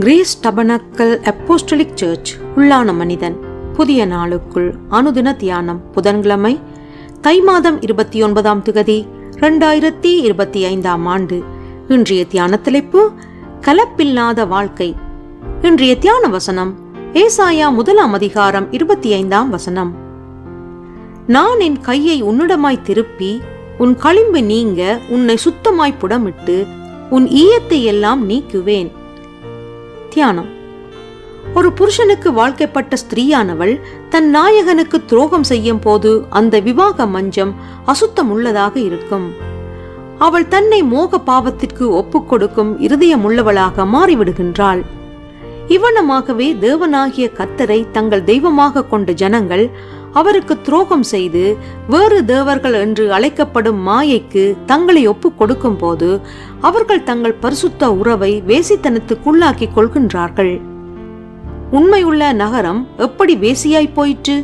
Greece tabernacle apostolic search உள்ளான மனிதன். புதிய நாளுக்குள் அனுதின தியானம் புதன்கிழமை தை மாதம் இருபத்தி ஒன்பதாம் திகதி ரெண்டாயிரத்தி இருபத்தி ஐந்தாம் ஆண்டு. இன்றைய தியான தலைப்பு கலப்பில்லாத வாழ்க்கை. இன்றைய தியான வசனம் ஏசாயா முதலாம் அதிகாரம் இருபத்தி ஐந்தாம் வசனம். நான் என் கையை உன்னிடமாய் திருப்பி உன் களிம்பு நீங்க உன்னை சுத்தமாய் புடமிட்டு உன் ஈயத்தை எல்லாம் நீக்குவேன். தியானம் ஒரு புருஷனுக்கு வாழ்க்கைப்பட்ட ஸ்திரீயானவள் தன் நாயகனுக்கு துரோகம் செய்யும் போது அந்த விவாக மஞ்சம் அசுத்தம் உள்ளதாக இருக்கும். அவள் தன்னை மோக பாவத்திற்கு ஒப்புக்கொடுக்கும் இருதயமுள்ளவளாக மாறிவிடுகின்றாள். இவ்வனமாகவே தேவனாகிய கத்தரை தங்கள் தெய்வமாக கொண்ட ஜனங்கள் அவருக்கு துரோகம் செய்து வேறு தேவர்கள் என்று அழைக்கப்படும் மாயைக்கு தங்களை ஒப்புக் கொடுக்கும் போது அவர்கள் தங்கள் பரிசுத்த உறவை வேசித்தனத்துக்குள்ளாக்கிக் கொள்கின்றார்கள். உண்மையுள்ள நகரம் எப்படி வேசியாய் போயிற்று?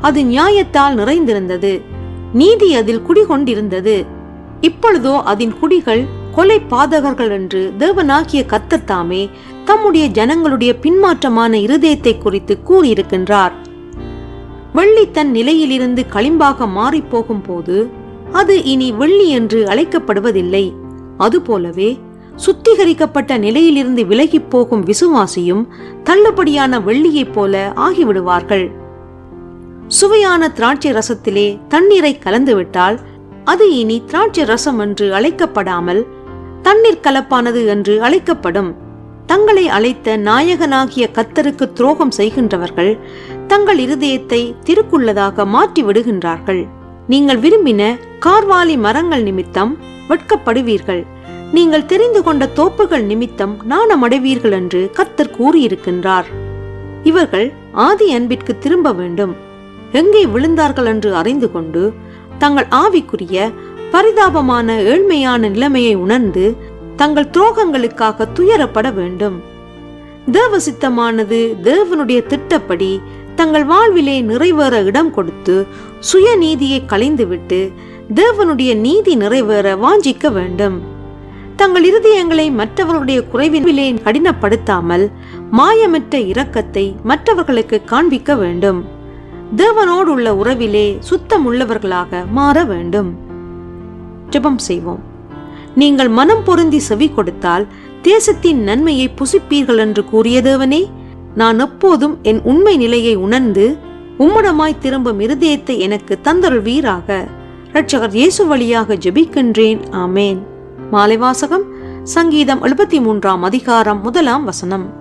அது நியாயத்தால் நிறைந்திருந்தது. நீதி அதில் குடிகொண்டிருந்தது. இப்பொழுதோ அதன் குடிகள் கொலை பாதகர்கள் என்று தேவனாகிய கத்தத்தாமே தம்முடைய ஜனங்களுடைய பின்மாற்றமான இருதயத்தை குறித்து கூறியிருக்கின்றார். வெள்ளி தன் நிலையிலிருந்து களிம்பாக மாறிப்போகும் போது அது இனி வெள்ளி என்று அழைக்கப்படுவதில்லை. அதுபோலவே சுத்திகரிக்கப்பட்ட நிலையிலிருந்து விலகிப் போகும் விசுவாசியும் தள்ளுபடியான வெள்ளியைப் போல ஆகிவிடுவார்கள். சுவையான திராட்சை ரசத்திலே தண்ணீரை கலந்துவிட்டால் அது இனி திராட்சை ரசம் என்று அழைக்கப்படாமல் தண்ணீர் கலப்பானது என்று அழைக்கப்படும். தங்களை அழைத்த நாயகனாகிய கத்தருக்கு துரோகம் செய்கின்றவர்கள் தங்கள் இருதயத்தை திருக்குள்ளதாக மாற்றி விடுகின்றார்கள் நீங்கள் விரும்பின கார்வாலி மரங்கள் நிமித்தம் வெட்கப்படுவீர்கள். நீங்கள் தெரிந்து கொண்ட தோப்புகள் நிமித்தம் நாணமடைவீர்கள் என்று கத்தர் கூறியிருக்கின்றார். இவர்கள் ஆதி அன்பிற்கு திரும்ப வேண்டும். எங்கே விழுந்தார்கள் என்று அறிந்து கொண்டு தங்கள் ஆவிக்குரிய பரிதாபமான ஏழ்மையான நிலைமையை உணர்ந்து தங்கள் துரோகங்களுக்காக துயரப்பட வேண்டும். தேவ சித்தமானது தேவனுடைய திட்டப்படி தங்கள் வாழ்விலே நிறைவேற இடம் கொடுத்து சுயநீதியை களைந்துவிட்டு தேவனுடைய நீதி நிறைவேற வாஞ்சிக்க வேண்டும். தங்கள் இருதயங்களை மற்றவர்களுடைய குறைவிலே கடினப்படுத்தாமல் மாயமற்ற இரக்கத்தை மற்றவர்களுக்கு காண்பிக்க வேண்டும். தேவனோடு உள்ள உறவிலே சுத்தம் உள்ளவர்களாக மாற வேண்டும். ஜெபம் செய்வோம். நீங்கள் மனம் பொருந்தி செவி கொடுத்தால் தேசத்தின் நன்மையை புசிப்பீர்கள் என்று கூறிய தேவனே நான் எப்போதும் என் உண்மை நிலையை உணர்ந்து உம்மிடமாய் திரும்பும் இருதயத்தை எனக்கு தந்தருள்வீராக. இரட்சகர் இயேசு வழியாக ஜெபிக்கின்றேன். ஆமேன். மாலை வாசகம் சங்கீதம் எழுபத்தி மூன்றாம் அதிகாரம் முதலாம் வசனம்.